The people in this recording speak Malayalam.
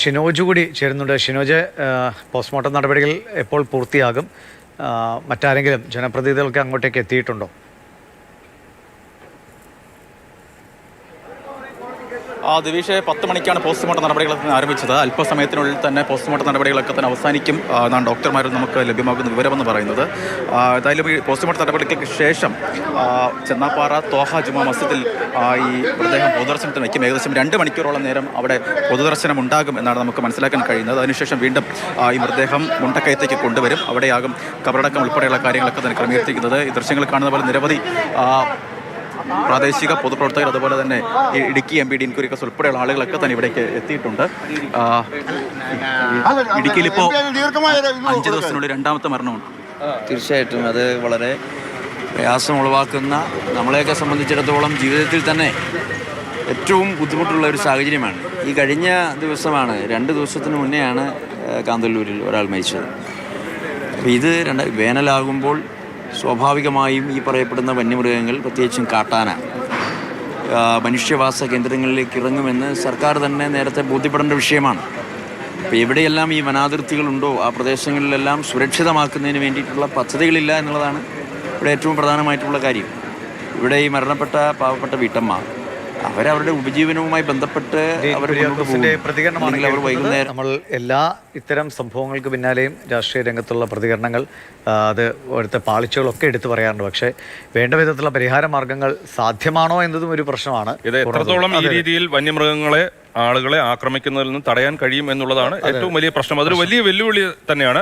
ഷിനോജ് കൂടി ചേരുന്നുണ്ട്. ഷിനോജ് പോസ്റ്റ്മോർട്ടം നടപടികൾ എപ്പോൾ പൂർത്തിയാകും? മറ്റാരെങ്കിലും ജനപ്രതിനിധികൾക്ക് അങ്ങോട്ടേക്ക് എത്തിയിട്ടുണ്ടോ? ദിവിഷെ പത്ത് മണിക്കാണ് പോസ്റ്റ്മോർട്ടം നടപടികൾ ആരംഭിച്ചത്. അല്പസമയത്തിനുള്ളിൽ തന്നെ പോസ്റ്റ്മോർട്ടം നടപടികളൊക്കെ തന്നെ അവസാനിക്കും എന്നാണ് ഡോക്ടർമാരിൽ നമുക്ക് ലഭ്യമാകുന്ന വിവരമെന്ന് പറയുന്നത്. ഏതായാലും ഈ പോസ്റ്റ്മോർട്ടം നടപടികൾക്ക് ശേഷം ചെന്നാപ്പാറ തോഹ ജുമാ മസ്ജിദിൽ ഈ മൃതദേഹം പൊതുദർശനത്തിന് വയ്ക്കും. ഏകദേശം രണ്ട് മണിക്കൂറോളം നേരം അവിടെ പൊതുദർശനം ഉണ്ടാകും എന്നാണ് നമുക്ക് മനസ്സിലാക്കാൻ കഴിയുന്നത്. അതിനുശേഷം വീണ്ടും ഈ മൃതദേഹം മുണ്ടക്കയത്തേക്ക് കൊണ്ടുവരും. അവിടെയാകും കബറടക്കം ഉൾപ്പെടെയുള്ള കാര്യങ്ങളൊക്കെ തന്നെ ക്രമീകരിച്ചിരിക്കുന്നത്. ഈ ദൃശ്യങ്ങൾ കാണുന്ന പോലെ നിരവധി പ്രാദേശിക പൊതുപ്രവർത്തകർ അതുപോലെ തന്നെ ഈ ഇടുക്കി എം പി ഡി ഇൻക്വറിക്കസ് ഉൾപ്പെടെയുള്ള ആളുകളൊക്കെ തന്നെ ഇവിടേക്ക് എത്തിയിട്ടുണ്ട്. ഇടുക്കിയിൽ ഇപ്പോൾ അഞ്ച് ദിവസത്തിനുള്ളിൽ രണ്ടാമത്തെ മരണമുണ്ട് തീർച്ചയായിട്ടും അത് വളരെ പ്രയാസം ഉളവാക്കുന്ന നമ്മളെയൊക്കെ സംബന്ധിച്ചിടത്തോളം ജീവിതത്തിൽ തന്നെ ഏറ്റവും ബുദ്ധിമുട്ടുള്ള ഒരു സാഹചര്യമാണ്. ഈ കഴിഞ്ഞ ദിവസമാണ് രണ്ട് ദിവസത്തിന് മുന്നെയാണ് കാന്തല്ലൂരിൽ ഒരാൾ മരിച്ചത്. അപ്പോൾ ഇത് രണ്ട് വേനലാകുമ്പോൾ സ്വാഭാവികമായും ഈ പറയപ്പെടുന്ന വന്യമൃഗങ്ങൾ പ്രത്യേകിച്ചും കാട്ടാന മനുഷ്യവാസ കേന്ദ്രങ്ങളിലേക്ക് ഇറങ്ങുമെന്ന് സർക്കാർ തന്നെ നേരത്തെ ബോധ്യപ്പെടേണ്ട വിഷയമാണ്. അപ്പോൾ എവിടെയെല്ലാം ഈ വനാതിർത്തികളുണ്ടോ ആ പ്രദേശങ്ങളിലെല്ലാം സുരക്ഷിതമാക്കുന്നതിന് വേണ്ടിയിട്ടുള്ള പദ്ധതികളില്ല എന്നുള്ളതാണ് ഇവിടെ ഏറ്റവും പ്രധാനമായിട്ടുള്ള കാര്യം. ഇവിടെ ഈ മരണപ്പെട്ട പാവപ്പെട്ട വീട്ടമ്മ അവരവരുടെ ഉപജീവനവുമായി ബന്ധപ്പെട്ട് അവർ. വൈകുന്നേരം നമ്മൾ എല്ലാ ഇത്തരം സംഭവങ്ങൾക്ക് പിന്നാലെയും രാഷ്ട്രീയ രംഗത്തുള്ള പ്രതികരണങ്ങൾ അത് ഇവിടുത്തെ പാളിച്ചകളൊക്കെ എടുത്തു പറയാറുണ്ട്. പക്ഷേ വേണ്ട വിധത്തിലുള്ള പരിഹാര മാർഗങ്ങൾ സാധ്യമാണോ എന്നതും ഒരു പ്രശ്നമാണ്. ഇത് എത്രത്തോളം ഈ രീതിയിൽ വന്യമൃഗങ്ങളെ ആളുകളെ ആക്രമിക്കുന്നതിൽ നിന്ന് തടയാൻ കഴിയും എന്നുള്ളതാണ് ഏറ്റവും വലിയ പ്രശ്നം. അതൊരു വലിയ വെല്ലുവിളി തന്നെയാണ്.